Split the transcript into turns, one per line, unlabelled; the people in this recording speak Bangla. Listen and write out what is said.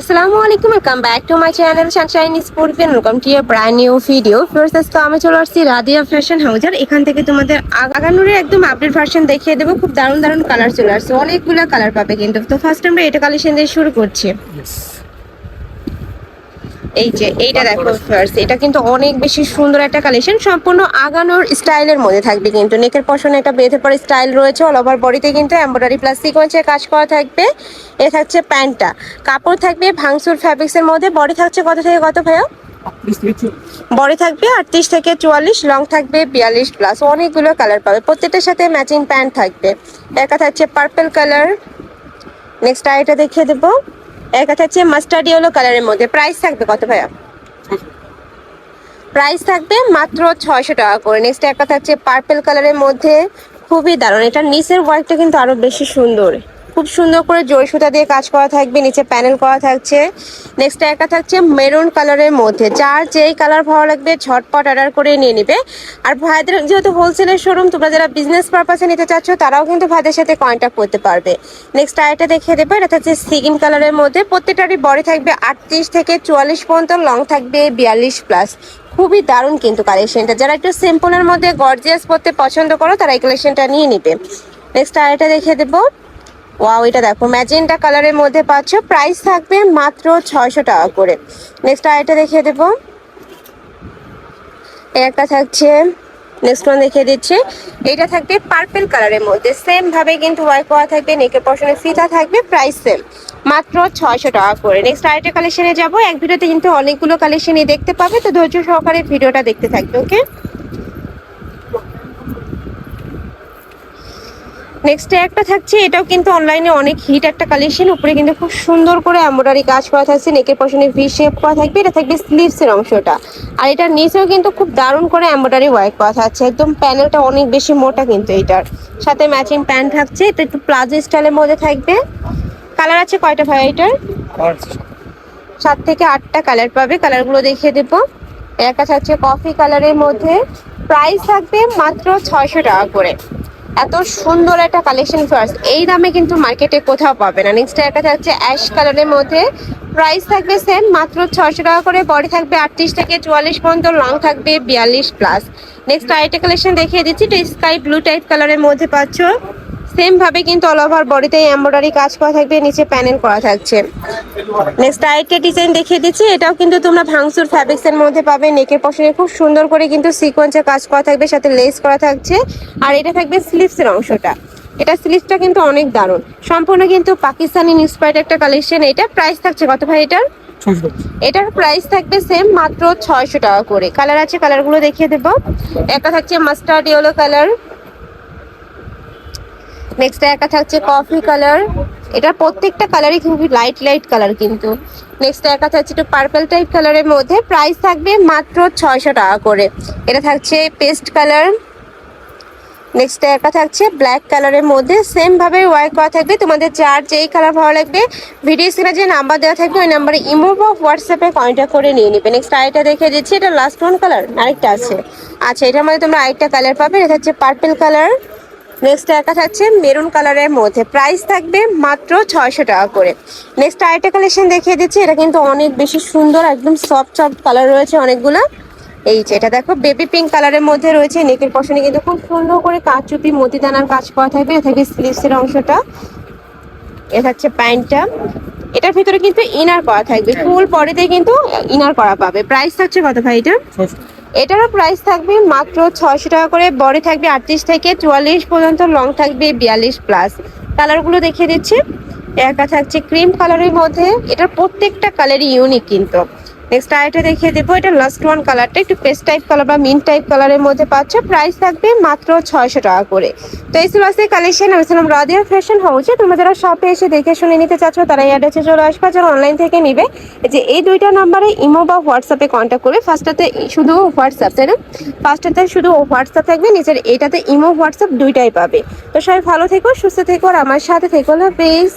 আসসালামু আলাইকুম welcome back to my channel sunshine sport welcome to your brand new video first তো আমি চলে আসছি রাদিয়া ফ্যাশন হাউজার এখান থেকে তোমাদের আগানুরের একদম আপডেট ভার্সন দেখিয়ে দেবো। খুব দারুণ দারুণ কালার চলে আসছে। অনেকগুলো কালার পাবে কিন্তু। তো ফার্স্ট আমরা এটা কালেকশন দিয়ে শুরু করছি। এই যে এইটা দেখো ফার্স্ট এটা কিন্তু অনেক বেশি সুন্দর একটা কালেকশন সম্পূর্ণ আগানোর স্টাইলের মধ্যে থাকবে কিন্তু। নেকের পশনে একটা বেঁধে পরে স্টাইল রয়েছে অল ওভার বডিতে কিন্তু এমব্রয়ডারি প্লাস সিকোয়েন্সের কাজ করা থাকবে। এ থাকছে প্যান্টটা। কাপড় থাকবে ভাংসুর ফ্যাব্রিক্সের মধ্যে। বডি থাকছে কত থেকে কত ভাইয়া? বডি থাকবে আটত্রিশ থেকে চুয়াল্লিশ লং থাকবে বিয়াল্লিশ প্লাস অনেকগুলো কালার পাবে। প্রত্যেকটার সাথে ম্যাচিং প্যান্ট থাকবে। একা থাকছে পার্পল কালার নেক্সট আইটা দেখিয়ে দেবো। একা থাকছে মাস্টার্ড ইয়েলো কালারের মধ্যে। প্রাইস থাকবে কত ভাইয়া? প্রাইস থাকবে মাত্র ছয়শো টাকা করে। নেক্সট একটা থাকছে পার্পেল কালারের মধ্যে খুবই দারুণ। এটা নিচের ওয়ার্কটা কিন্তু আরও বেশি সুন্দর। খুব সুন্দর করে জয় সুতা দিয়ে কাজ করা থাকবে, নিচে প্যানেল করা থাকছে। নেক্সট একটা থাকছে মেরুন কালারের মধ্যে। যার যেই কালার ভালো লাগবে ঝটপট অর্ডার করে নিয়ে নিবে। আর ভাইদের যেহেতু হোলসেলের শোরুম তোমরা যারা বিজনেস পারপাসে নিতে চাচ্ছ, তারাও কিন্তু ভাইদের সাথে কন্ট্যাক্ট করতে পারবে। নেক্সট আরেকটা দেখিয়ে দেবো, এটা থাকছে সিগিন কালারের মধ্যে। প্রত্যেকটারই বডি থাকবে আটত্রিশ থেকে চুয়াল্লিশ পর্যন্ত লং থাকবে বিয়াল্লিশ প্লাস খুবই দারুণ কিন্তু কালেকশনটা যারা একটু সিম্পলের মধ্যে গর্জিয়াস পড়তে পছন্দ করো, তারা এই কালেকশনটা নিয়ে নিবে। নেক্সট আরেকটা দেখিয়ে দেবো। ওয়াও এটা দেখো। ম্যাজেন্টা কালারের মধ্যে পাচ্ছ। প্রাইস থাকবে মাত্র ছয়শো টাকা করে। নেক্সট আরেকটা দেখিয়ে দেবো। এই একটা থাকছে। নেক্সট ওয়ান দেখিয়ে দিচ্ছি। এটা থাকবে পার্পল কালারের মধ্যে। সেম ভাবে কিন্তু ওয়ার্ক করা থাকবে নেকের পশনে ফিতা থাকবে প্রাইস সেম মাত্র ছয়শো টাকা করে। নেক্সট আরেকটা কালেকশনে যাব। এক ভিডিওতে কিন্তু অনেকগুলো কালেকশনই দেখতে পাবে। তো ধৈর্য সহকারে ভিডিওটা দেখতে থাকবে ওকে নেক্সট একটা থাকছে এটাও কিন্তু অনলাইনে অনেক হিট একটা কালেকশন উপরে কিন্তু খুব সুন্দর করে এমব্রয়ডারি কাজ করা থাকছে নেকের পশনে ভি শেপ করা থাকবে এটা থাকবে স্লিভস এর অংশটা। আর এটার নিচেও কিন্তু খুব দারুণ করে এমব্রয়ডারি ওয়ার্ক করা থাকছে একদম প্যানেলটা অনেক বেশি মোটা কিন্তু এটার। সাথে ম্যাচিং প্যান্ট থাকছে এটা একটু প্লাজো স্টাইলের মধ্যে থাকবে। কালার আছে কয়টা ভাই এটার? সাত থেকে আটটা কালার পাবে কালারগুলো দেখিয়ে দেবো। একটা থাকছে কফি কালারের মধ্যে। প্রাইস থাকবে মাত্র ছয়শো টাকা করে। এত সুন্দর একটা কালেকশন ফার্স্ট এই দামে কিন্তু মার্কেটে কোথাও পাবে না। নেক্সট একটা থাকছে অ্যাশ কালারের মধ্যে। প্রাইস থাকবে সেম মাত্র ছয়শো টাকা করে। বডি থাকবে আটত্রিশ থেকে চুয়াল্লিশ পর্যন্ত লং থাকবে বিয়াল্লিশ প্লাস নেক্সট আরেকটা কালেকশন দেখিয়ে দিচ্ছি, এটা স্কাই ব্লু টাইপ কালারের মধ্যে পাচ্ছ। সেম ভাবে কিন্তু অল ওভার বডিতে এমব্রয়ডারি কাজ করা থাকবে, নিচে প্যানেল করা থাকছে। নেক্সট আরেকটা ডিজাইন দেখিয়ে দিচ্ছি। এটাও কিন্তু তোমরা ভাংসুর ফ্যাব্রিক্স এর মধ্যে পাবে। নেকের পশনে খুব সুন্দর করে কিন্তু সিকোয়েন্সের কাজ করা থাকবে সাথে লেস করা থাকছে। আর এটা থাকবে স্লিভস এর অংশটা। এটা স্লিভসটা কিন্তু অনেক দারুণ। সম্পূর্ণ কিন্তু পাকিস্তানি ইন্সপায়ার্ড একটা কালেকশন এটা প্রাইস থাকছে কত ভাই এটার? এটার প্রাইস থাকবে সেম মাত্র ছয়শো টাকা করে। কালার আছে কালারগুলো দেখিয়ে দেবো। একটা থাকছে মাস্টার্ড ইয়েলো কালার নেক্সট একটা থাকছে কফি কালার এটা প্রত্যেকটা কালারই খুবই লাইট লাইট কালার কিন্তু। নেক্সট একটা থাকছে একটু পার্পল টাইপ কালারের মধ্যে। প্রাইস থাকবে মাত্র ছয়শো টাকা করে। এটা থাকছে পেস্ট কালার নেক্সট একটা থাকছে ব্ল্যাক কালারের মধ্যে। সেম ভাবে ওয়ার্ক করা থাকবে। তোমাদের যার যেই কালার ভালো লাগবে ভিডিও স্ক্রিনে যে নাম্বার দেওয়া থাকবে, ওই নাম্বারে ইমো বা হোয়াটসঅ্যাপে কন্ট্যাক্ট করে নিয়ে নেবে। নেক্সট আরেকটা দেখে দিচ্ছি, এটা লাস্ট ওয়ান কালার আরেকটা আছে। আচ্ছা এটার মধ্যে তোমরা আরেকটা কালার পাবে। এটা হচ্ছে পার্পল কালার নেক্সট একটা থাকছে মেরুন কালারের মধ্যে। প্রাইস থাকবে মাত্র ছয়শো টাকা করে। নেক্সট আরেকটা কালেকশন দেখিয়ে দিচ্ছি। এটা কিন্তু অনেক বেশি সুন্দর, একদম সফট সফট কালার রয়েছে অনেকগুলো। এই যে এটা দেখো বেবি পিঙ্ক কালারের মধ্যে রয়েছে। নেকের পশনে কিন্তু খুব সুন্দর করে কাচুপি, মতিদানার কাজ করা থাকবে। এ থাকবে স্লিভসের অংশটা। এ থাকছে প্যান্টটা। এটার ভিতরে কিন্তু ইনার করা থাকবে। ফুল বডিতে কিন্তু ইনার করা পাবে। প্রাইস থাকছে কত ভাই এটা? এটারও প্রাইস থাকবে মাত্র ছয়শো টাকা করে, বডি থাকবে আটত্রিশ থেকে চুয়াল্লিশ পর্যন্ত লং থাকবে বিয়াল্লিশ প্লাস কালারগুলো দেখিয়ে দিচ্ছি। একা থাকছে ক্রিম কালারের মধ্যে। এটার প্রত্যেকটা কালারই ইউনিক কিন্তু। নেক্সট আরেকটা দেখিয়ে দেবো, এটা লাস্ট ওয়ান কালারটা একটু পেস্ট টাইপ কালার বা মিন টাইপ কালারের মধ্যে পাচ্ছ। প্রাইস থাকবে মাত্র ছয়শো টাকা করে। তো এই ছিল আজকে কালেকশন আমি ছিলাম রাদিয়া ফ্যাশন হাউসে তোমরা যারা শপে এসে দেখে শুনে নিতে চাচ্ছ, তারা এই অ্যাড্রেসে চলে আসবে। যারা অনলাইন থেকে নিবে যে এই দুইটা নাম্বারে ইমো বা হোয়াটসঅ্যাপে কন্ট্যাক্ট করবে ফার্স্টটাতে শুধু হোয়াটসঅ্যাপ, তাই না? ফার্স্টটাতে শুধু হোয়াটসঅ্যাপ থাকবে, নিচের এইটাতে ইমো, হোয়াটসঅ্যাপ দুইটাই পাবে। তো সবাই ভালো থেকো, সুস্থ থেকো, আর আমার সাথে থেকো না প্লিজ